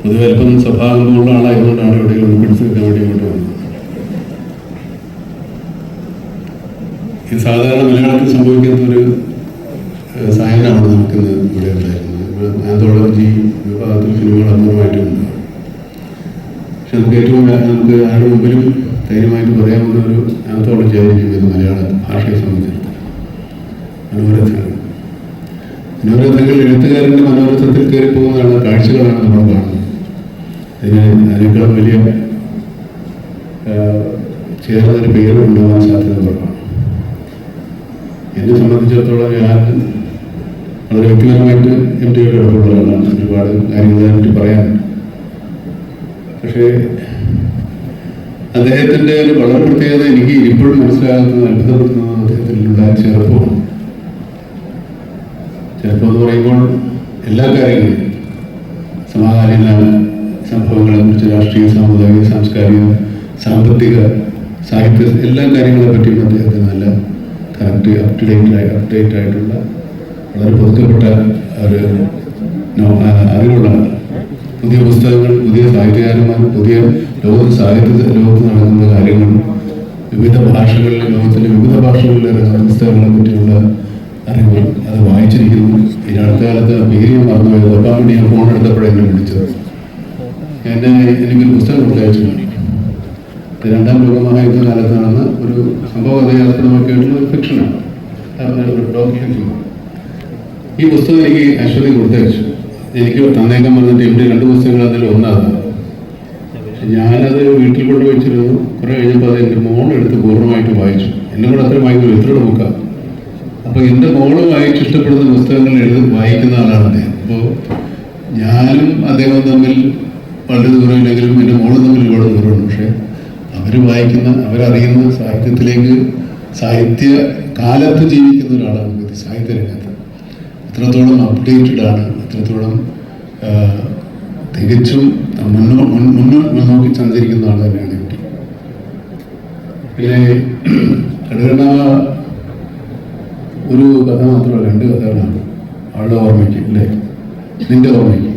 പൊതുവെ അല്പം സ്വഭാവം ഉള്ള ആളായതുകൊണ്ടാണ് എവിടെയെങ്കിലും പിടിച്ചു നിൽക്കാൻ വേണ്ടി ഇങ്ങോട്ട് വന്നത്. ഇത് സാധാരണ മലയാളത്തിൽ സംഭവിക്കുന്ന ഒരു നമുക്ക് നമുക്കിന്ന് ഇവിടെ ഉണ്ടായിരുന്നത്. ആന്തോളജി വിഭാഗത്തിൽ സിനിമകൾ അപൂർവമായിട്ടുണ്ട് പക്ഷെ നമുക്ക് ഏറ്റവും നമുക്ക് ആരുടെ മുമ്പിലും ധൈര്യമായിട്ട് പറയാവുന്ന ഒരു ആന്തോളജി ആയിരിക്കും ഇത് മലയാള ഭാഷയെ സംബന്ധിച്ചിടത്തോളം. മനോരഥങ്ങൾ മനോരഥങ്ങൾ എഴുത്തുകാരന്റെ മനോരഥത്തിൽ കയറി പോകുന്നതാണ് കാഴ്ചകളാണ് നമ്മൾ കാണുന്നത്. അതിന് അതിനേക്കാളും വലിയ ചേർന്നൊരു പേര് ഉണ്ടാവാൻ സാധ്യത കുറവാണ്. എന്നെ സംബന്ധിച്ചിടത്തോളം ഞാൻ വളരെ വ്യക്തിപരമായിട്ട് എം ടിയുടെ ഇടപെടുന്നതാണ് ഒരുപാട് കാര്യങ്ങളെപ്പറ്റി പറയാനുണ്ട്. പക്ഷേ അദ്ദേഹത്തിന്റെ ഒരു വളരെ പ്രത്യേകത എനിക്ക് ഇപ്പോഴും മനസ്സിലാകുന്നത് അത്ഭുതപ്പെടുത്തുന്നത് അദ്ദേഹത്തിലുള്ള ചെറുപ്പമാണ് ചെറുപ്പം എന്ന് പറയുമ്പോൾ എല്ലാ കാര്യങ്ങളും സമകാലീന സംഭവങ്ങളെ കുറിച്ച് രാഷ്ട്രീയ സാമുദായിക സാംസ്കാരിക സാമ്പത്തിക സാഹിത്യ എല്ലാ കാര്യങ്ങളെ പറ്റിയും അദ്ദേഹത്തിന് നല്ല correct up to date update ആയിട്ടുള്ള വളരെ പുതുക്കപ്പെട്ട ഒരു അറിവുള്ള പുതിയ പുസ്തകങ്ങൾ പുതിയ സാഹിത്യകാരന്മാർ പുതിയ ലോകത്ത് സാഹിത്യ ലോകത്ത് നടക്കുന്ന കാര്യങ്ങൾ വിവിധ ഭാഷകളിൽ ലോകത്തിലെ വിവിധ ഭാഷകളിൽ ഇറങ്ങുന്ന പുസ്തകങ്ങളെ പറ്റിയുള്ള അറിവുകൾ അത് വായിച്ചിരിക്കുന്നു. ഈ അടുത്ത കാലത്ത് പേര് മറന്നുപോയത് വേണ്ടി ഞാൻ ഫോൺ എടുത്തപ്പോഴെങ്കിലും വിളിച്ചത്. എന്നെ എനിക്കൊരു പുസ്തകം കൊടുത്തയച്ചിട്ടുണ്ട് രണ്ടാം ലോകമഹായുദ്ധ കാലത്ത് നടന്ന ഒരു സംഭവ കഥയാസ്പദമാക്കിയിട്ടുള്ള ഒരു ഫിക്ഷനാണ് ഒരു ഫിക്ഷനാണ് ഈ പുസ്തകം എനിക്ക് ഐശ്വര്യം കൊടുത്തയച്ചു. എനിക്ക് തന്നേക്കാൻ പറഞ്ഞിട്ട് എന്റെ രണ്ട് പുസ്തകങ്ങൾ അതിൽ ഒന്നാണ്. ഞാനത് വീട്ടിൽ കൊണ്ട് വെച്ചിരുന്നു കുറേ കഴിഞ്ഞപ്പോൾ അത് എന്റെ മോളെടുത്ത് പൂർണമായിട്ട് വായിച്ചു. എന്നെ കൂടെ അത്രയും വായിക്കില്ല എത്രയുടെ ബുക്കാണ് അപ്പോൾ എന്റെ മോൾ വായിച്ച് ഇഷ്ടപ്പെടുന്ന പുസ്തകങ്ങൾ എഴുതി വായിക്കുന്ന ആളാണ് അദ്ദേഹം. അപ്പോൾ ഞാനും അദ്ദേഹം തമ്മിൽ വളരെ ദൂരമില്ലെങ്കിലും എന്റെ മോളും തമ്മിൽ ഒരുപാട് ദൂരമുണ്ട് പക്ഷേ അവർ വായിക്കുന്ന അവരറിയുന്ന സാഹിത്യത്തിലേക്ക് സാഹിത്യ കാലത്ത് ജീവിക്കുന്ന ഒരാളാണ് വ്യക്തി സാഹിത്യ രംഗത്ത്. എത്രത്തോളം അപ്ഡേറ്റഡ് ആണ്. എത്രത്തോളം തികച്ചും മുന്നോ മുന്നോക്കി സഞ്ചരിക്കുന്ന ആൾ തന്നെയാണ് ഇവിടെ പിന്നെ കടുകണ്ണ ഒരു കഥ മാത്രമല്ല രണ്ട് കഥകളാണ്. ആളുടെ ഓർമ്മയ്ക്ക് അല്ലേ? നിന്റെ ഓർമ്മയ്ക്ക്.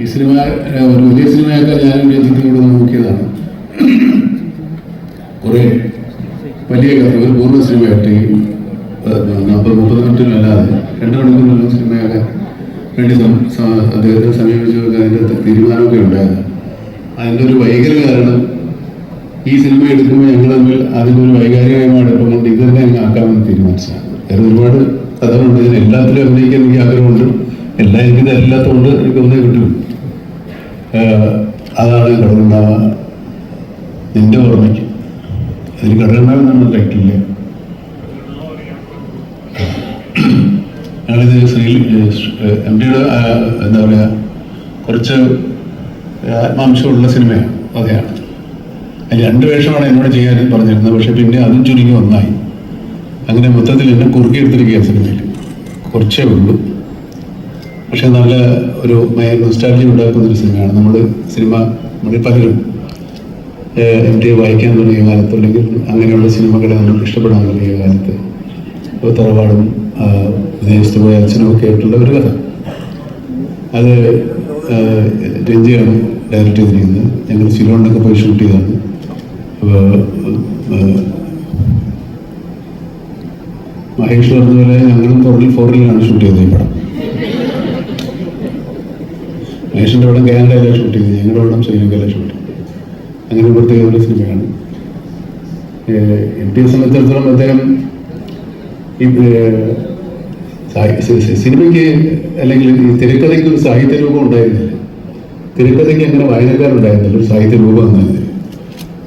ഈ സിനിമ ഒരു വലിയ സിനിമയൊക്കെ ഞാനും രഞ്ജിത്തിനോട് നോക്കിയതാണ്. കുറേ വലിയ കഥ ഒരു പൂർണ സിനിമയായിട്ട് ഈ നാൽപ്പത് മുപ്പത് മിനിറ്റിനല്ലാതെ രണ്ട് മണിക്കൂറിനുള്ള സിനിമയൊക്കെ വേണ്ടി അദ്ദേഹത്തെ സമീപിച്ചൊക്കെ അതിന്റെ തീരുമാനമൊക്കെ ഉണ്ടായത്. അതിന്റെ ഒരു വൈകല്യ കാരണം ഈ സിനിമ എടുക്കുമ്പോൾ ഞങ്ങൾ തമ്മിൽ അതിനൊരു വൈകാരികമായ കൊണ്ട് ഇത് തന്നെ അങ്ങ് ആക്കാമെന്ന് തീരുമാനിച്ചതാണ്. വേറെ ഒരുപാട് കഥകളുണ്ട്. ഇതിന് എല്ലാത്തിലും അഭിനയിക്കാൻ എനിക്ക് ആഗ്രഹമുണ്ട്. എല്ലാം എനിക്ക് തരില്ലാത്തതുകൊണ്ട് എനിക്ക് ഒന്നേ കിട്ടും അതാണ് കടലുണ്ടാവ നിന്റെ ഓർമ്മയ്ക്ക്. അതിന് കടലുണ്ടാവ നമ്മൾ കഴിക്കില്ല ഞങ്ങളിത് ശ്രീ എം ഡിയുടെ എന്താ പറയുക കുറച്ച് ആത്മാംശമുള്ള സിനിമയാണ്. അതെയാണ് അതിൽ രണ്ട് വേഷമാണ് എന്നോട് ചെയ്യാൻ പറഞ്ഞിരുന്നത്. പക്ഷെ പിന്നെ അതും ചുരുങ്ങി ഒന്നായി. അങ്ങനെ മൊത്തത്തിൽ എന്നെ കുറുക്കി എടുത്തിരിക്കുകയാണ് സിനിമയിൽ. കുറച്ചേ ഉള്ളൂ. പക്ഷെ നല്ല ഒരു നൊസ്റ്റാലജി ഉണ്ടാക്കുന്ന ഒരു സിനിമയാണ്. നമ്മൾ സിനിമ നമ്മൾ പലരും എം ടി വായിക്കാൻ തുടങ്ങിയ കാലത്ത് അല്ലെങ്കിൽ അങ്ങനെയുള്ള സിനിമകളെ നമുക്ക് ഇഷ്ടപ്പെടാൻ തുടങ്ങിയ കാലത്ത് തറവാടും വിദേശത്ത് പോയ അച്ഛനും ഒക്കെ ആയിട്ടുള്ള ഒരു കഥ. അത് രഞ്ജിയാണ് ഡയറക്റ്റ് ചെയ്തിരിക്കുന്നത്. ഞങ്ങൾ സിലോണിലൊക്കെ പോയി ഷൂട്ട് അപ്പോൾ മഹേഷ് പറഞ്ഞതുപോലെ ഞങ്ങളും ഫോറിൽ ഫോറിലാണ് ഷൂട്ട് ചെയ്തത് ഈ പടം. മഹേഷിന്റെ പടം കാനഡയിലാണ് ഷൂട്ട് ചെയ്തത്? ഞങ്ങളുടെ പടം ശ്രീലങ്കയിലാണ് ഷൂട്ട് ചെയ്തത്. അങ്ങനെ പ്രത്യേക ഒരു സിനിമയാണ് എം ടിയെ സംബന്ധിച്ചിടത്തോളം അദ്ദേഹം സിനിമയ്ക്ക് അല്ലെങ്കിൽ ഈ തിരക്കഥയ്ക്ക് ഒരു സാഹിത്യ രൂപം ഉണ്ടായിരുന്നില്ല. തിരക്കഥയ്ക്ക് അങ്ങനെ വായനക്കാരുണ്ടായിരുന്നില്ല. ഒരു സാഹിത്യ രൂപം എന്നായിരുന്നു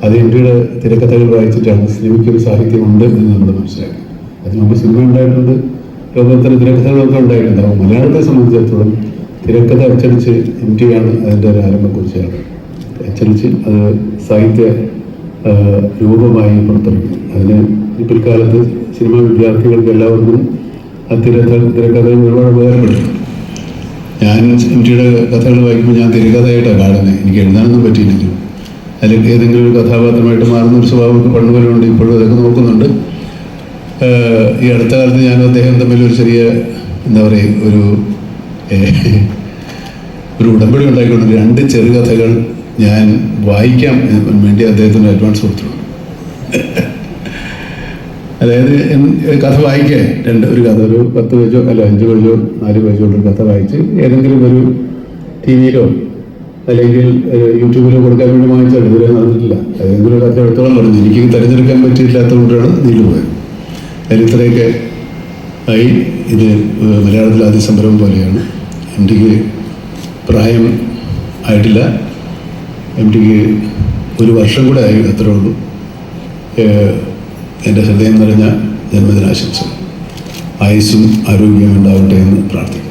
അത് എം ടിയുടെ തിരക്കഥകൾ വായിച്ചിട്ടാണ് സിനിമയ്ക്ക് ഒരു സാഹിത്യമുണ്ട് എന്ന് നമ്മൾ മനസ്സിലാക്കി. അതിന് മുമ്പ് സിനിമ ഉണ്ടായിട്ടുണ്ട്. ലോകോത്തര തിരക്കഥകളൊക്കെ ഉണ്ടായിട്ടുണ്ടാവും മലയാളത്തെ സംബന്ധിച്ചിടത്തോളം തിരക്കഥ അച്ചടിച്ച് എം ടി ആണ് അതിന്റെ ഒരു ആരംഭക്കുറിച്ചാണ്. അച്ചടിച്ച് അത് സാഹിത്യ രൂപമായി പുറത്തിറങ്ങി. അതിന് പിൽക്കാലത്ത് സിനിമാ വിദ്യാർത്ഥികൾക്ക് എല്ലാവർക്കും ആ തിരക്കഥ തിരക്കഥകൾ ഒരുപാട് ഉപകാരപ്പെടും. ഞാൻ എം ടിയുടെ കഥകൾ വായിക്കുമ്പോൾ ഞാൻ തിരക്കഥയായിട്ടാണ് കാണുന്നത്. എനിക്ക് എഴുതാനൊന്നും പറ്റിയില്ലെങ്കിലും. അല്ലെങ്കിൽ ഏതെങ്കിലും ഒരു കഥാപാത്രമായിട്ട് മാറുന്ന ഒരു സ്വഭാവം പണ്ട് പോലെ ഇപ്പോഴും അതൊക്കെ നോക്കുന്നുണ്ട്. ഈ അടുത്ത കാലത്ത് ഞാനും അദ്ദേഹം തമ്മിൽ ഒരു ചെറിയ എന്താ പറയുക ഒരു ഒരു ഉടമ്പടി ഉണ്ടായിക്കൊണ്ട് രണ്ട് ചെറുകഥകൾ ഞാൻ വായിക്കാം വേണ്ടി അദ്ദേഹത്തിന് അഡ്വാൻസ് കൊടുത്തിട്ടുണ്ട്. അതായത് കഥ വായിക്കാൻ രണ്ട് ഒരു കഥ ഒരു പത്ത് പേജോ അല്ല അഞ്ച് പേജോ നാല് പേജോ ഉള്ളൊരു കഥ വായിച്ച് ഏതെങ്കിലും ഒരു ടി വിയിലോ അല്ലെങ്കിൽ യൂട്യൂബിലോ കൊടുക്കാൻ വേണ്ടി വാങ്ങിച്ചാൽ ഇതുവരെ നടന്നിട്ടില്ല. ഏതെങ്കിലും ഒരു കഥ എടുത്തോളം പറഞ്ഞു എനിക്ക് തിരഞ്ഞെടുക്കാൻ പറ്റിയില്ലാത്തതുകൊണ്ടാണ് നീണ്ടുപോയത് അതിൽ ഇത്രയൊക്കെ ആയി. ഇത് മലയാളത്തിൽ ആദ്യ സംരംഭം പോലെയാണ്. എം ടിക്ക് പ്രായം ആയിട്ടില്ല. എം ടിക്ക് ഒരു വർഷം കൂടെ ആയി അത്രേ ഉള്ളൂ. എന്റെ ഹൃദയം നിറഞ്ഞ ജന്മദിനാശംസ ആയുസ്സും ആരോഗ്യവും ഉണ്ടാവട്ടെ എന്ന് പ്രാർത്ഥിക്കുന്നു.